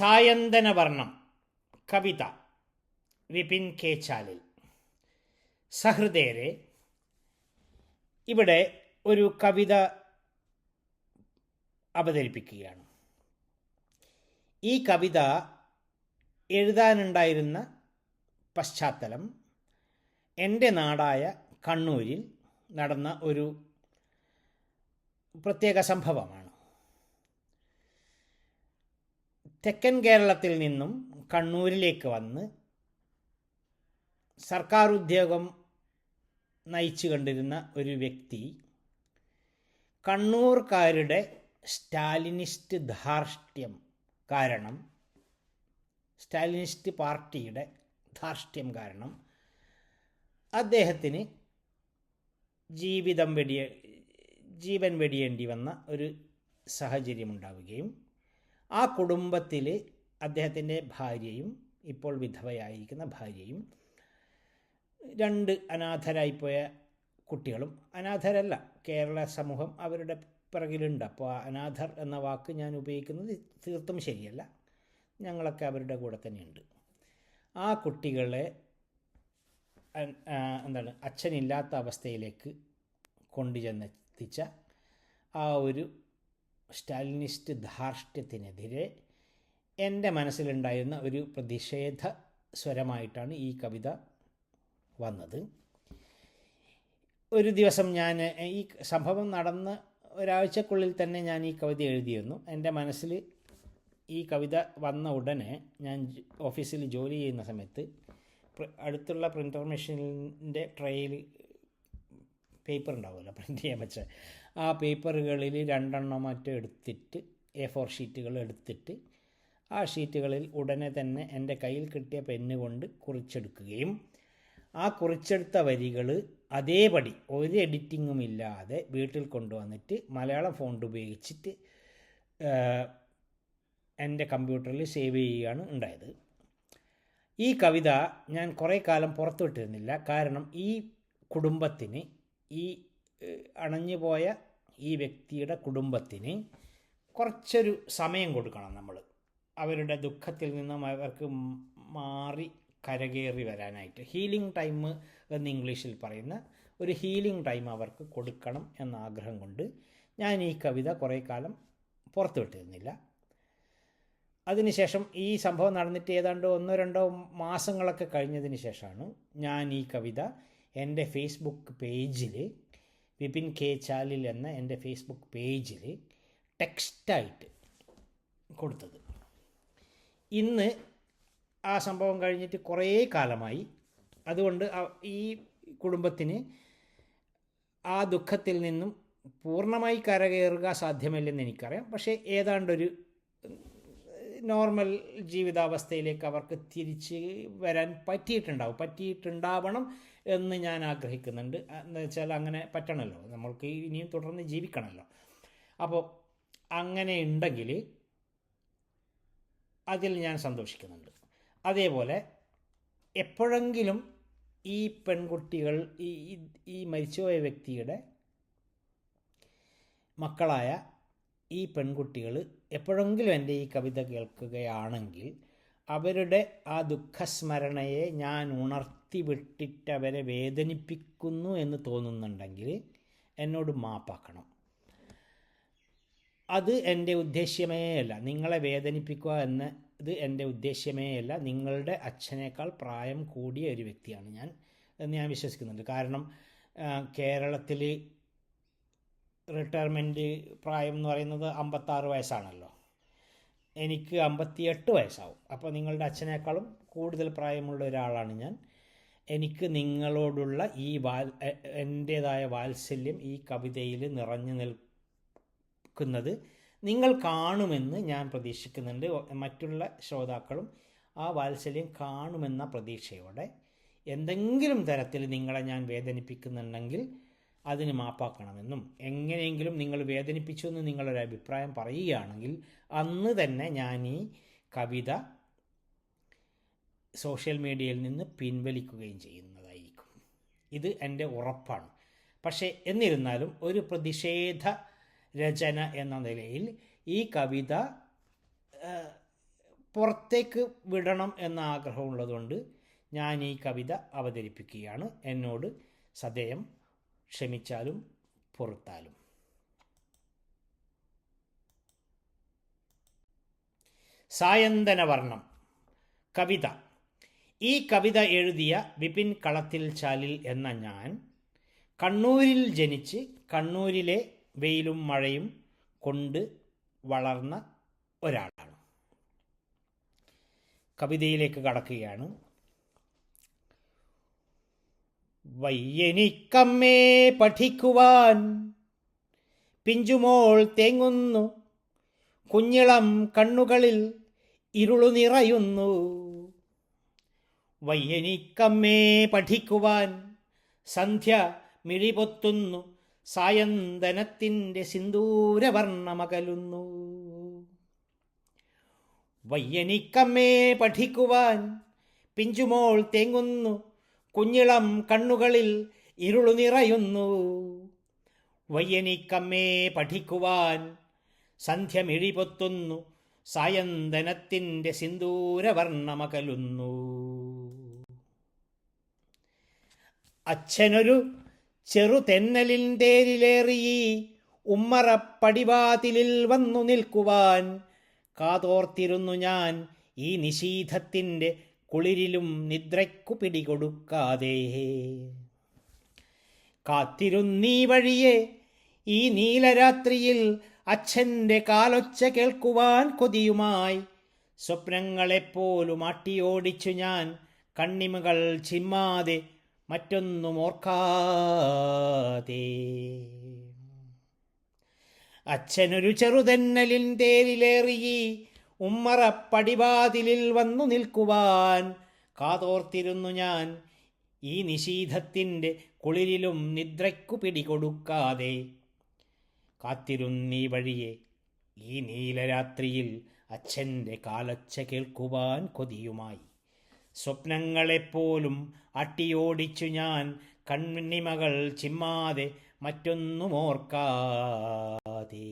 സായന്തനവർണം കവിത Vipin K ചാലിൽ സഹൃദയരെ ഇവിടെ ഒരു കവിത അവതരിപ്പിക്കുകയാണ്. ഈ കവിത എഴുതാനുണ്ടായിരുന്ന പശ്ചാത്തലം എന്റെ നാടായ കണ്ണൂരിൽ നടന്ന ഒരു പ്രത്യേക സംഭവമാണ്. തെക്കൻ കേരളത്തിൽ നിന്നും കണ്ണൂരിലേക്ക് വന്ന് സർക്കാർ ഉദ്യോഗം നയിച്ചു കണ്ടിരുന്ന ഒരു വ്യക്തി കണ്ണൂർക്കാരുടെ സ്റ്റാലിനിസ്റ്റ് ധാർഷ്ട്യം കാരണം സ്റ്റാലിനിസ്റ്റ് പാർട്ടിയുടെ ധാർഷ്ട്യം കാരണം അദ്ദേഹത്തിന് ജീവിതം വെടിയ ജീവൻ വെടിയേണ്ടി വന്ന ഒരു സാഹചര്യമുണ്ടാവുകയും ആ കുടുംബത്തിൽ അദ്ദേഹത്തിന്റെ ഭാര്യയും ഇപ്പോൾ വിധവയായിരിക്കുന്ന ഭാര്യയും രണ്ട് അനാഥരായിപ്പോയ കുട്ടികളും അനാഥരല്ല കേരള സമൂഹം അവരുടെ പിറകിലുണ്ട്. അപ്പോൾ ആ അനാഥർ എന്ന വാക്ക് ഞാൻ ഉപയോഗിക്കുന്നത് തീർത്തും ശരിയല്ല. ഞങ്ങളൊക്കെ അവരുടെ കൂടെ തന്നെയുണ്ട്. ആ കുട്ടികളെ എന്താണ് അച്ഛനില്ലാത്ത അവസ്ഥയിലേക്ക് കൊണ്ടുചെന്നെത്തിച്ച ആ ഒരു സ്റ്റാലിനിസ്റ്റ് ധാർഷ്ട്യത്തിനെതിരെ എന്റെ മനസ്സിലുണ്ടായിരുന്ന ഒരു പ്രതിഷേധ സ്വരമായിട്ടാണ് ഈ കവിത വന്നത്. ഒരു ദിവസം ഞാൻ ഈ സംഭവം നടന്ന ഒരാഴ്ചക്കുള്ളിൽ തന്നെ ഞാൻ ഈ കവിത എഴുതിയിരുന്നു. എന്റെ മനസ്സിൽ ഈ കവിത വന്ന ഉടനെ ഞാൻ ഓഫീസിൽ ജോലി ചെയ്യുന്ന സമയത്ത് അടുത്തുള്ള പ്രിന്റർ മെഷീനിന്റെ ട്രേയിൽ പേപ്പർ ഉണ്ടാവുമല്ലോ പ്രിന്റ് ചെയ്യാൻ വെച്ച ആ പേപ്പറുകളിൽ രണ്ടെണ്ണം മറ്റോ എടുത്തിട്ട് എ ഫോർ ഷീറ്റുകൾ എടുത്തിട്ട് ആ ഷീറ്റുകളിൽ ഉടനെ തന്നെ എന്റെ കയ്യിൽ കിട്ടിയ പെന്ന് കൊണ്ട് കുറിച്ചെടുക്കുകയും ആ കുറിച്ചെടുത്ത വരികൾ അതേപടി ഒരു എഡിറ്റിങ്ങും ഇല്ലാതെ വീട്ടിൽ കൊണ്ടുവന്നിട്ട് മലയാളം ഫോണ്ട് ഉപയോഗിച്ചിട്ട് എന്റെ കമ്പ്യൂട്ടറിൽ സേവ് ചെയ്യുകയാണ് ഉണ്ടായത്. ഈ കവിത ഞാൻ കുറേ കാലം പുറത്തുവിട്ടിരുന്നില്ല. കാരണം ഈ കുടുംബത്തിന് ഈ അണഞ്ഞുപോയ ഈ വ്യക്തിയുടെ കുടുംബത്തിന് കുറച്ചൊരു സമയം കൊടുക്കണം നമ്മൾ. അവരുടെ ദുഃഖത്തിൽ നിന്നും അവർക്ക് മാറി കരകയറി വരാനായിട്ട്. ഹീലിംഗ് ടൈം എന്ന് ഇംഗ്ലീഷിൽ പറയുന്ന ഒരു ഹീലിംഗ് ടൈം അവർക്ക് കൊടുക്കണം എന്ന ആഗ്രഹം കൊണ്ട് ഞാൻ ഈ കവിത കുറേ കാലം പുറത്തുവിട്ടിരുന്നില്ല അതിനുശേഷം ഈ സംഭവം നടന്നിട്ട് ഏതാണ്ട് ഒന്നോ രണ്ടോ മാസങ്ങളൊക്കെ കഴിഞ്ഞതിന് ശേഷമാണ് ഞാൻ ഈ കവിത എന്റെ ഫേസ്ബുക്ക് പേജിൽ വിപിൻ കെ ചാലിൽ എന്ന എന്റെ ഫേസ്ബുക്ക് പേജിൽ ടെക്സ്റ്റായിട്ട് കൊടുത്തത്. ഇന്ന് ആ സംഭവം കഴിഞ്ഞിട്ട് കുറേ കാലമായി. അതുകൊണ്ട് ഈ കുടുംബത്തിന് ആ ദുഃഖത്തിൽ നിന്നും പൂർണമായി കരകയറുക സാധ്യമല്ലെന്ന് എനിക്കറിയാം. പക്ഷേ ഏതാണ്ടൊരു നോർമൽ ജീവിതാവസ്ഥയിലേക്ക് അവർക്ക് തിരിച്ച് വരാൻ പറ്റിയിട്ടുണ്ടാവും. പറ്റിയിട്ടുണ്ടാവണം എന്ന് ഞാൻ ആഗ്രഹിക്കുന്നുണ്ട്. എന്ന് വെച്ചാൽ അങ്ങനെ പറ്റണമല്ലോ നമ്മൾക്ക് ഇനിയും തുടർന്ന് ജീവിക്കണമല്ലോ അപ്പോൾ അങ്ങനെ ഉണ്ടെങ്കിൽ അതിൽ ഞാൻ സന്തോഷിക്കുന്നുണ്ട്. അതേപോലെ എപ്പോഴെങ്കിലും ഈ പെൺകുട്ടികൾ ഈ ഈ മരിച്ചുപോയ വ്യക്തിയുടെ മക്കളായ ഈ പെൺകുട്ടികൾ എപ്പോഴെങ്കിലും എന്റെ ഈ കവിത കേൾക്കുകയാണെങ്കിൽ അവരുടെ ആ ദുഃഖസ്മരണയെ ഞാൻ ഉണർത്തി വിട്ടിട്ട് അവരെ വേദനിപ്പിക്കുന്നു എന്ന് തോന്നുന്നുണ്ടെങ്കിൽ എന്നോട് മാപ്പാക്കണം. അത് എന്റെ ഉദ്ദേശ്യമേ അല്ല. നിങ്ങളെ വേദനിപ്പിക്കുക എന്ന ഇത് എന്റെ ഉദ്ദേശ്യമേ അല്ല. നിങ്ങളുടെ അച്ഛനേക്കാൾ പ്രായം കൂടിയ ഒരു വ്യക്തിയാണ് ഞാൻ എന്ന് ഞാൻ വിശ്വസിക്കുന്നുണ്ട്. കാരണം കേരളത്തിൽ റിട്ടയർമെന്റ് പ്രായം എന്ന് പറയുന്നത് അമ്പത്താറ് വയസ്സാണല്ലോ. എനിക്ക് അമ്പത്തിയെട്ട് വയസ്സാവും. അപ്പോൾ നിങ്ങളുടെ അച്ഛനേക്കാളും കൂടുതൽ പ്രായമുള്ള ഒരാളാണ് ഞാൻ. എനിക്ക് നിങ്ങളോടുള്ള ഈ വാൽ എന്റേതായ വാത്സല്യം ഈ കവിതയിൽ നിറഞ്ഞു നിൽക്കുന്നത് നിങ്ങൾ കാണുമെന്ന് ഞാൻ പ്രതീക്ഷിക്കുന്നുണ്ട്. മറ്റുള്ള ശ്രോതാക്കളും ആ വാത്സല്യം കാണുമെന്ന പ്രതീക്ഷയോടെ എന്തെങ്കിലും തരത്തിൽ നിങ്ങളെ ഞാൻ വേദനിപ്പിക്കുന്നുണ്ടെങ്കിൽ അതിന് മാപ്പാക്കണമെന്നും എങ്ങനെയെങ്കിലും നിങ്ങൾ വേദനിപ്പിച്ചു എന്ന് നിങ്ങളൊരു അഭിപ്രായം പറയുകയാണെങ്കിൽ അന്ന് തന്നെ ഞാൻ ഈ കവിത സോഷ്യൽ മീഡിയയിൽ നിന്ന് പിൻവലിക്കുകയും ചെയ്യുന്നതായിരിക്കും. ഇത് എന്റെ ഉറപ്പാണ്. പക്ഷേ എന്നിരുന്നാലും ഒരു പ്രതിഷേധ രചന എന്ന നിലയിൽ ഈ കവിത പുറത്തേക്ക് വിടണം എന്ന ആഗ്രഹമുള്ളതുകൊണ്ട് ഞാൻ ഈ കവിത അവതരിപ്പിക്കുകയാണ്. എന്നോട് സദയം ക്ഷമിച്ചാലും പുറത്താലും. സായന്തനവർണം കവിത. ഈ കവിത എഴുതിയ വിപിൻ കളത്തിൽ ചാലിൽ എന്ന ഞാൻ കണ്ണൂരിൽ ജനിച്ച് കണ്ണൂരിലെ വെയിലും മഴയും കൊണ്ട് വളർന്ന ഒരാളാണ്. കവിതയിലേക്ക് കടക്കുകയാണ്. വയ്യനിക്കമ്മേ പഠിക്കുവാൻ പിഞ്ചുമോൾ തേങ്ങുന്നു. കുഞ്ഞിളം കണ്ണുകളിൽ ഇരുളു നിറയുന്നു. വയ്യനിക്കമ്മേ പഠിക്കുവാൻ. സന്ധ്യ മിഴിപൊത്തുന്നു. സായന്തനത്തിന്റെ സിന്ദൂരവർണമകലുന്നു. വയ്യനിക്കമ്മേ പഠിക്കുവാൻ. പിഞ്ചുമോൾ തേങ്ങുന്നു. കുഞ്ഞിളം കണ്ണുകളിൽ ഇരുളു നിറയുന്നു. വയ്യനിക്കമ്മേ പഠിക്കുവാൻ. സന്ധ്യ മിഴിപൊത്തുന്നു. സായന്തനത്തിന്റെ സിന്ദൂരവർണമകലുന്നു. അച്ഛനൊരു ചെറുതെന്നലിന്റേരിലേറി ഉമ്മറപ്പടിവാതിലിൽ വന്നു നിൽക്കുവാൻ കാതോർത്തിരുന്നു ഞാൻ ഈ നിശീധത്തിന്റെ കുളിരിലും നിദ്രയ്ക്കു പിടികൊടുക്കാതെ. കാത്തിരുന്നീ വഴിയെ ഈ നീലരാത്രിയിൽ അച്ഛന്റെ കാലൊച്ച കേൾക്കുവാൻ കൊതിയുമായി. സ്വപ്നങ്ങളെപ്പോലും അട്ടിയോടിച്ചു ഞാൻ കണ്ണിമകൾ ചിമ്മാതെ മറ്റൊന്നും ഓർക്കാതെ. അച്ഛനൊരു ചെറുതെന്നലിൻ തേരിലേറി ഉമ്മറപ്പടിവാതിലിൽ വന്നു നിൽക്കുവാൻ കാതോർത്തിരുന്നു ഞാൻ. ഈ നിശീധത്തിന്റെ കുളിരിലും നിദ്രയ്ക്കു പിടികൊടുക്കാതെ കാത്തിരുന്നീ വഴിയെ ഈ നീലരാത്രിയിൽ അച്ഛന്റെ കാലൊച്ച കേൾക്കുവാൻ കൊതിയുമായി. സ്വപ്നങ്ങളെപ്പോലും അട്ടിയോടിച്ചു ഞാൻ കണ്ണിമകൾ ചിമ്മാതെ മറ്റൊന്നും ഓർക്കാതെ.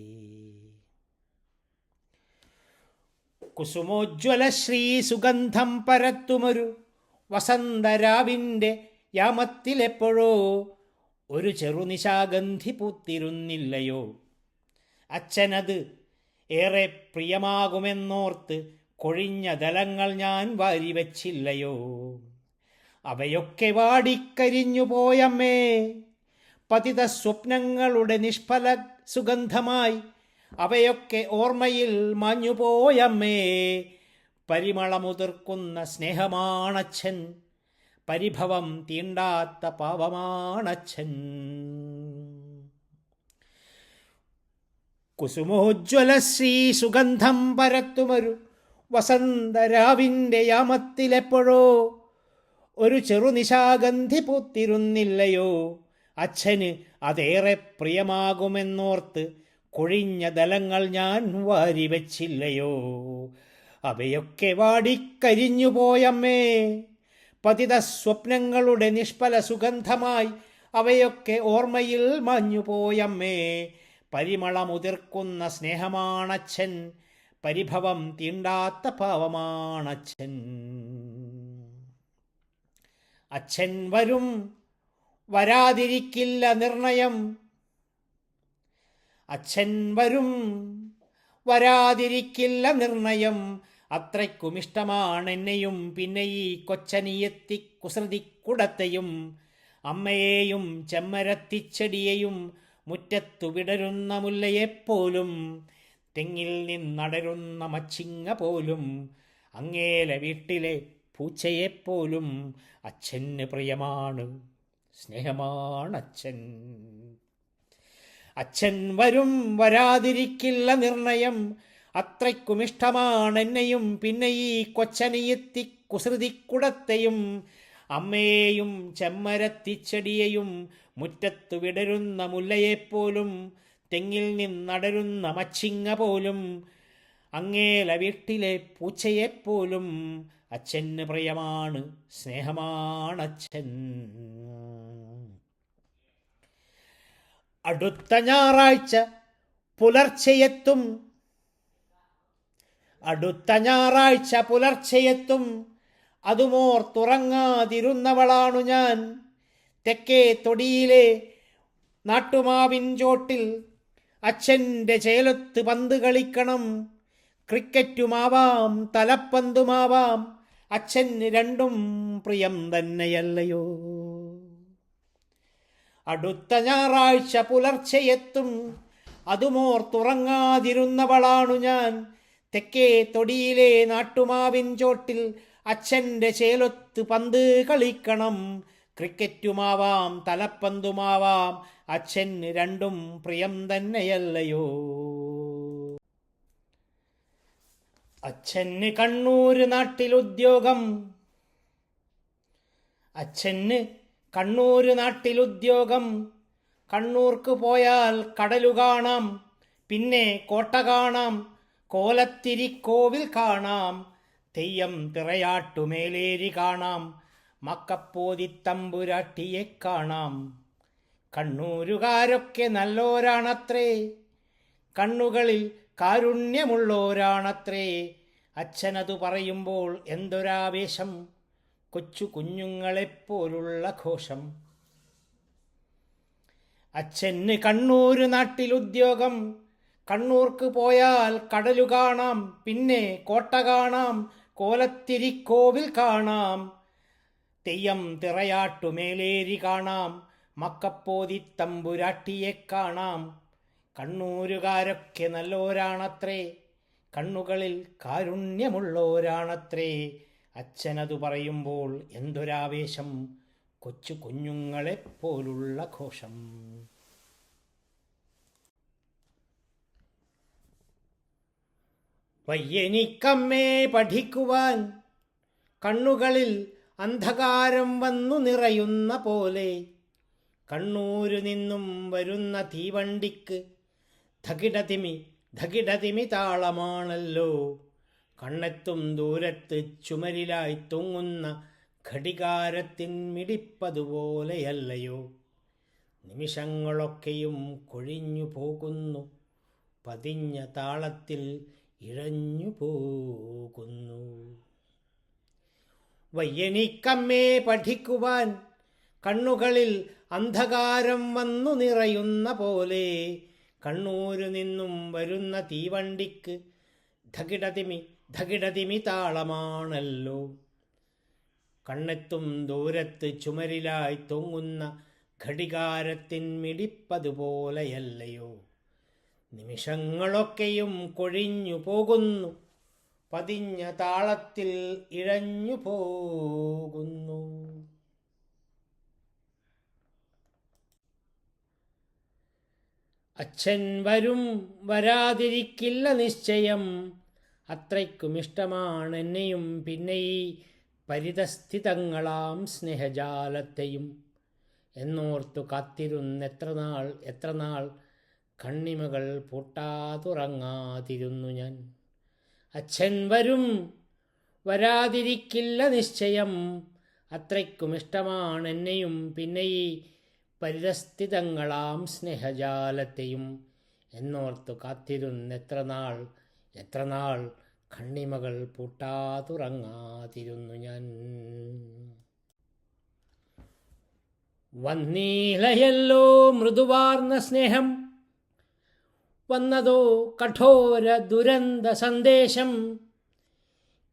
കുസുമോജ്വല ശ്രീ സുഗന്ധം പരത്തുമൊരു വസന്തരാവിന്റെ യാമത്തിലെപ്പോഴോ ഒരു ചെറുനിശാഗന്ധി പൂത്തിരുന്നില്ലയോ അച്ഛനത് ഏറെ പ്രിയമാകുമെന്നോർത്ത് കൊഴിഞ്ഞ ദലങ്ങൾ ഞാൻ വാരിവച്ചില്ലയോ? അവയൊക്കെ വാടിക്കരിഞ്ഞു പോയമ്മേ പതിത സ്വപ്നങ്ങളുടെ നിഷ്ഫല സുഗന്ധമായി അവയൊക്കെ ഓർമ്മയിൽ മാഞ്ഞുപോയമ്മേ പരിമളമുതിർക്കുന്ന സ്നേഹമാണച്ഛൻ പരിഭവം തീണ്ടാത്ത പാവമാണച്ഛൻ കുസുമോജ്വല ശ്രീ സുഗന്ധം പരത്തുമൊരു വസന്തരാവിന്റെ യാമത്തിലെപ്പോഴോ ഒരു ചെറുനിശാഗന്ധി പൂത്തിരുന്നില്ലയോ? അച്ഛന് അതേറെ പ്രിയമാകുമെന്നോർത്ത് കൊഴിഞ്ഞ ദലങ്ങൾ ഞാൻ വാരിവച്ചില്ലയോ? അവയൊക്കെ വാടിക്കരിഞ്ഞു പോയമ്മേ പതിത സ്വപ്നങ്ങളുടെ നിഷ്ഫല സുഗന്ധമായി അവയൊക്കെ ഓർമ്മയിൽ മഞ്ഞുപോയമ്മേ. പരിമളമുതിർക്കുന്ന സ്നേഹമാണച്ഛൻ പരിഭവം തീണ്ടാത്ത പാവമാണച്ഛൻ. അച്ഛൻ വരും വരാതിരിക്കില്ല നിർണയം. അച്ഛൻ വരും വരാതിരിക്കില്ല നിർണയം. അത്രയ്ക്കും ഇഷ്ടമാണ് എന്നെയും പിന്നെ ഈ കൊച്ചനിയെത്തി കുസൃതിക്കുടത്തെയും അമ്മയെയും ചെമ്മരത്തിച്ചെടിയെയും മുറ്റത്തു വിടരുന്ന മുല്ലയെപ്പോലും തെങ്ങിൽ നിന്നടരുന്ന മച്ചിങ്ങ പോലും അങ്ങേലെ വീട്ടിലെ പൂച്ചയെപ്പോലും അച്ഛന് പ്രിയമാണ് സ്നേഹമാണ് അച്ഛൻ. അച്ഛൻ വരും വരാതിരിക്കില്ല നിർണയം അത്രയ്ക്കും ഇഷ്ടമാണ് എന്നെയും പിന്നെ ഈ കൊച്ചനിയെത്തി കുസൃതിക്കുടത്തെയും അമ്മയെയും ചെമ്മരത്തിച്ചെടിയെയും മുറ്റത്തു വിടരുന്ന മുല്ലയെപ്പോലും തെങ്ങിൽ നിന്നടരുന്ന മച്ചിങ്ങ പോലും അങ്ങേല വീട്ടിലെ പൂച്ചയെപ്പോലും അച്ഛന് പ്രിയമാണ് സ്നേഹമാണച്ഛൻ. അടുത്ത ഞായറാഴ്ച പുലർച്ചെയെത്തും അടുത്ത ഞായറാഴ്ച പുലർച്ചെയെത്തും. അതുമോർത്തുറങ്ങാതിരുന്നവളാണു ഞാൻ. തെക്കേ തൊടിയിലെ നാട്ടുമാവിൻ ചോട്ടിൽ അച്ഛന്റെ ചേലത്ത് പന്ത് കളിക്കണം. ക്രിക്കറ്റുമാവാം തലപ്പന്തുമാവാം അച്ഛൻ രണ്ടും പ്രിയം തന്നെയല്ലയോ. അടുത്ത ഞായറാഴ്ച പുലർച്ചെയെത്തും. അതുമോർത്തുറങ്ങാതിരുന്നവളാണു ഞാൻ. തെക്കേ തൊടിയിലെ നാട്ടുമാവിൻ ചോട്ടിൽ അച്ഛന്റെ ചേലൊത്ത് പന്ത് കളിക്കണം. ക്രിക്കറ്റുമാവാം തലപ്പന്തുമാവാം അച്ഛന് രണ്ടും പ്രിയം തന്നെയല്ലയോ? അച്ഛന് കണ്ണൂര് നാട്ടിൽ ഉദ്യോഗം അച്ഛന് കണ്ണൂര് നാട്ടിൽ ഉദ്യോഗം കണ്ണൂർക്ക് പോയാൽ കടലു കാണാം പിന്നെ കോട്ട കാണാം കോലത്തിരിക്കോവിൽ കാണാം. തെയ്യം തിറയാട്ടുമേലേരി കാണാം. മക്കപ്പോതിത്തമ്പുരാട്ടിയെ കാണാം. കണ്ണൂരുകാരൊക്കെ നല്ലോരാണത്രേ. കണ്ണുകളിൽ കാരുണ്യമുള്ളോരാണത്രേ അച്ഛനതു പറയുമ്പോൾ എന്തൊരാവേശം. കൊച്ചു കുഞ്ഞുങ്ങളെപ്പോലുള്ള ഘോഷം. അച്ഛന് നാട്ടിൽ ഉദ്യോഗം കണ്ണൂർക്ക് പോയാൽ കടലു കാണാം പിന്നെ കോട്ട കാണാം കോലത്തിരിക്കോവിൽ കാണാം. തെയ്യം തിറയാട്ടുമേലേരി കാണാം മക്കപ്പോതി തമ്പുരാട്ടിയെ കാണാം. കണ്ണൂരുകാരൊക്കെ നല്ലോരാണത്രേ കണ്ണുകളിൽ കാരുണ്യമുള്ളോരാണത്രേ അച്ഛനതു പറയുമ്പോൾ എന്തൊരാവേശം കൊച്ചു കുഞ്ഞുങ്ങളെപ്പോലുള്ള ഘോഷം. വയ്യനിക്കമ്മേ പഠിക്കുവാൻ കണ്ണുകളിൽ അന്ധകാരം വന്നു നിറയുന്ന പോലെ കണ്ണൂരു നിന്നും വരുന്ന തീവണ്ടിക്ക് ധകിടതിമി ധകിടതിമി താളമാണല്ലോ. കണ്ണെത്തും ദൂരത്ത് ചുമരിലായി തൂങ്ങുന്ന ഘടികാരത്തിൻ മിടിപ്പതുപോലെയല്ലയോ. നിമിഷങ്ങളൊക്കെയും കൊഴിഞ്ഞു പോകുന്നു പതിഞ്ഞ താളത്തിൽ ഇഴഞ്ഞു പോകുന്നു. വയ്യനിക്കമ്മേ പഠിക്കുവാൻ കണ്ണുകളിൽ അന്ധകാരം വന്നു നിറയുന്ന പോലെ കണ്ണൂരു നിന്നും വരുന്ന തീവണ്ടിക്ക് ധകിടതിമി ധകിടതിമി താളമാണല്ലോ. കണ്ണെത്തും ദൂരത്ത് ചുമരിലായി തൊങ്ങുന്ന ഘടികാരത്തിൻ മിടിപ്പതുപോലെയല്ലയോ. നിമിഷങ്ങളൊക്കെയും കൊഴിഞ്ഞു പോകുന്നു. പതിഞ്ഞ താളത്തിൽ ഇഴഞ്ഞു പോകുന്നു. അച്ഛൻ വരും വരാതിരിക്കില്ല നിശ്ചയം. അത്രയ്ക്കും ഇഷ്ടമാണ് എന്നെയും പിന്നെ ഈ പരിതസ്ഥിതങ്ങളാം സ്നേഹജാലത്തെയും എന്നോർത്തു കാത്തിരുന്നെത്ര എത്രനാൾ എത്ര കണ്ണിമകൾ പൂട്ടാതുറങ്ങാതിരുന്നു ഞാൻ. അച്ഛൻ വരും വരാതിരിക്കില്ല നിശ്ചയം. അത്രയ്ക്കും ഇഷ്ടമാണ് എന്നെയും പിന്നെ ഈ പരിതസ്ഥിതങ്ങളാം സ്നേഹജാലത്തെയും എന്നോർത്തു കാത്തിരുന്നെത്ര നാൾ എത്ര നാൾ കണ്ണിമകൾ പൂട്ടാതുറങ്ങാതിരുന്നു ഞാൻ. വന്നീലയല്ലോ മൃദുവാർന്ന സ്നേഹം. വന്നതോ കഠോര ദുരന്ത സന്ദേശം.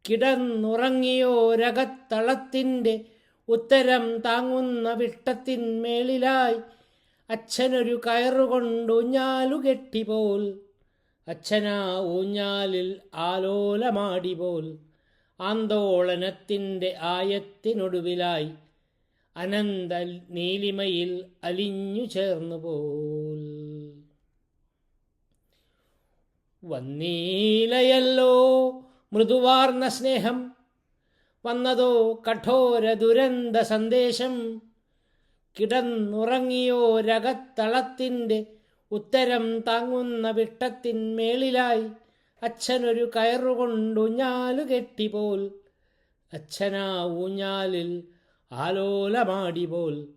കിടന്നുറങ്ങിയോരകത്തളത്തിന്റെ ഉത്തരം താങ്ങുന്ന വിട്ടത്തിന്മേളിലായി അച്ഛനൊരു കയറുകൊണ്ട് പോൽ അച്ഛനാ ഊഞ്ഞാലിൽ ആലോലമാടി പോൽ ആന്തോളനത്തിന്റെ ആയത്തിനൊടുവിലായി അനന്ത നീലിമയിൽ അലിഞ്ഞു ചേർന്നു പോൽ വന്നീലയല്ലോ മൃദുവാർന്ന സ്നേഹം വന്നതോ കഠോര ദുരന്ത സന്ദേശം. കിടന്നുറങ്ങിയോ രകത്തളത്തിന്റെ ഉത്തരം താങ്ങുന്ന വിട്ടത്തിന്മേളിലായി അച്ഛനൊരു കയറുകൊണ്ടുഞ്ഞാലു കെട്ടി കെട്ടിപോൽ. അച്ഛനാ ഊഞ്ഞാലിൽ ആലോലമാടി പോൽ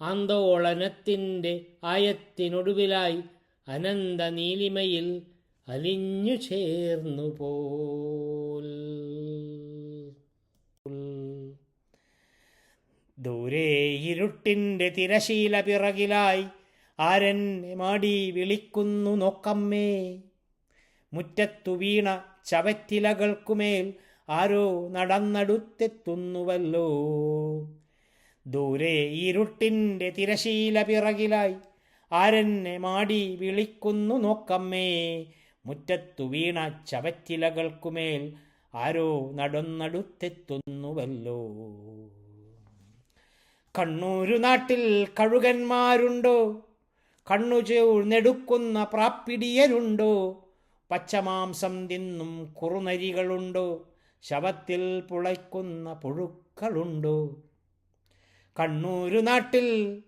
ആന്തോളനത്തിന്റെ ആയത്തിനൊടുവിലായി അനന്ത നീലിമയിൽ അലിഞ്ഞു ചേർന്നു പോൽ. ദൂരെ ഇരുട്ടിന്റെ തിരശീല പിറകിലായി ആരെന്നെ മാടി വിളിക്കുന്നു നോക്കമ്മേ. മുറ്റത്തു വീണ ചവറ്റിലകൾക്കുമേൽ ആരോ നടന്നടുത്തെത്തുന്നുവല്ലോ. ദൂരെ ഇരുട്ടിന്റെ തിരശീല പിറകിലായി ആരെന്നെ മാടി വിളിക്കുന്നു നോക്കമ്മേ. മുറ്റത്തു വീണ ചവറ്റിലകൾക്കുമേൽ ആരോ നടന്നടുത്തെത്തുന്നുവല്ലോ. കണ്ണൂരു നാട്ടിൽ കഴുകന്മാരുണ്ടോ? കണ്ണു നെടുക്കുന്ന പ്രാപ്പിടിയരുണ്ടോ? പച്ചമാംസം തിന്നും കുറുനരികളുണ്ടോ? ശവത്തിൽ പുളയ്ക്കുന്ന പുഴുക്കളുണ്ടോ? കണ്ണൂരു നാട്ടിൽ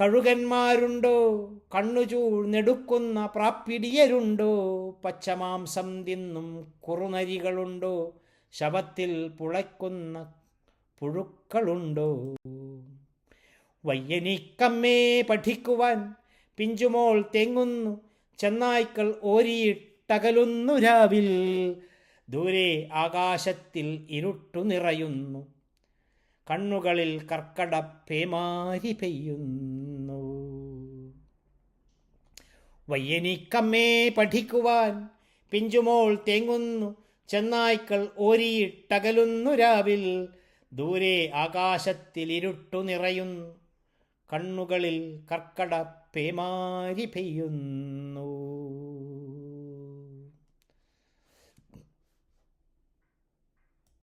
കഴുകന്മാരുണ്ടോ? കണ്ണുചൂൾ നെടുക്കുന്ന പ്രാപ്പിടിയരുണ്ടോ? പച്ചമാംസം തിന്നും കുറുനരികളുണ്ടോ? ശവത്തിൽ പുളയ്ക്കുന്ന പുഴുക്കളുണ്ടോ? വയ്യനിക്കമ്മേ പഠിക്കുവാൻ പിഞ്ചുമോൾ തെങ്ങുന്നു. ചെന്നായ്ക്കൾ ഓരിയിട്ടകലുന്നു രാവിൽ. ദൂരെ ആകാശത്തിൽ ഇരുട്ടു നിറയുന്നു. കണ്ണുകളിൽ കർക്കടപ്പേമാരി പെയ്യുന്നു. വയ്യനിക്കമ്മേ പഠിക്കുവാൻ പിഞ്ചുമോൾ തേങ്ങുന്നു. ചെന്നായ്ക്കൾ ഓരിയിട്ടകലുന്നു രാവിൽ. ദൂരെ ആകാശത്തിൽ ഇരുട്ടു നിറയുന്നു. കണ്ണുകളിൽ കർക്കട പേമാരി പെയ്യുന്നു.